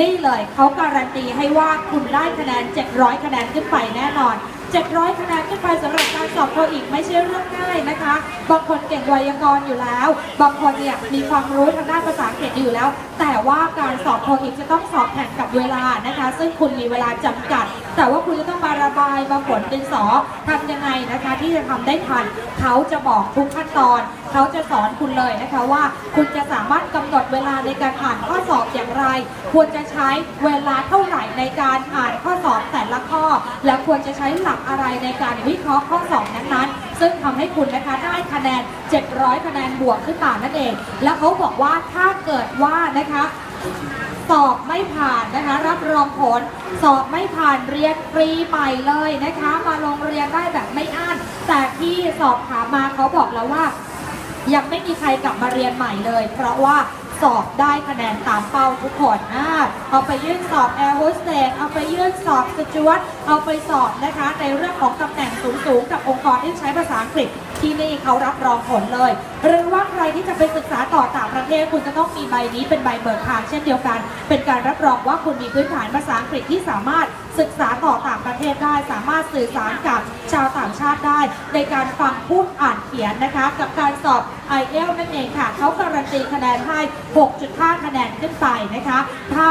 นี่เลยเขาการันตีให้ว่าคุณได้คะแนน 700 คะแนนขึ้นไปแน่นอน 700 คะแนนขึ้นไปสำหรับการสอบโทอีกไม่ใช่เรื่องง่ายนะคะ บางคนเก่งไวยากรณ์อยู่แล้ว บางคนเนี่ยมีความรู้ทางด้านภาษาอังกฤษอยู่แล้ว แต่ว่าการสอบโทอีกจะต้องสอบแข่งกับเวลานะคะ ซึ่งคุณมีเวลาจำกัด แต่ว่าคุณจะต้องมาระบายมาฝนดินสอทำยังไงนะคะ ที่จะทำได้ทัน เขาจะบอกทุกขั้นตอน เขาจะสอนคุณเลยนะคะว่า คุณจะสามารถกำหนดเวลาในการอ่านข้อสอบอย่างไร ควรจะใช้เวลาเท่าไหร่ในการอ่านข้อสอบแต่ละข้อ และควรจะใช้หลักอะไรในการวิเคราะห์ข้อสอบนั้นๆ ซึ่งทำให้คุณนะคะได้คะแนน 700 คะแนนบวกขึ้นมานั่นเอง แล้วเขาบอกว่าถ้าเกิดว่านะคะสอบไม่ผ่านนะคะ รับรองผล สอบไม่ผ่านเรียนฟรีใหม่เลยนะคะ มาโรงเรียนได้แบบไม่อั้นแต่ที่สอบถามมาเขาบอกแล้วว่า ยังไม่มีใครกลับมาเรียนใหม่เลย เพราะว่า สอบได้คะแนนตามเป้าทุกคนอ่าเอาไปยื่นสอบแอร์โฮสเตสเอาไปยื่นสอบสจวตเอาไปสอบนะคะในเรื่องของตำแหน่งสูงๆ กับองค์กรที่ใช้ภาษาอังกฤษที่นี่เขารับรองผลเลย หรือว่าใครที่จะไปศึกษาต่อต่างประเทศคุณจะต้องมีใบนี้เป็นใบเบิกทางเช่นเดียวกัน เป็นการรับรองว่าคุณมีพื้นฐานภาษาอังกฤษที่สามารถศึกษาต่อต่างประเทศได้ สามารถสื่อสารกับชาวต่างชาติได้ ในการฟังพูดอ่านเขียนนะคะ กับการสอบ i อ l นั่นเองค่ะ เขาการันตีคะแนนให้ 6.5 คะแนนขึ้นไปนะคะถ้า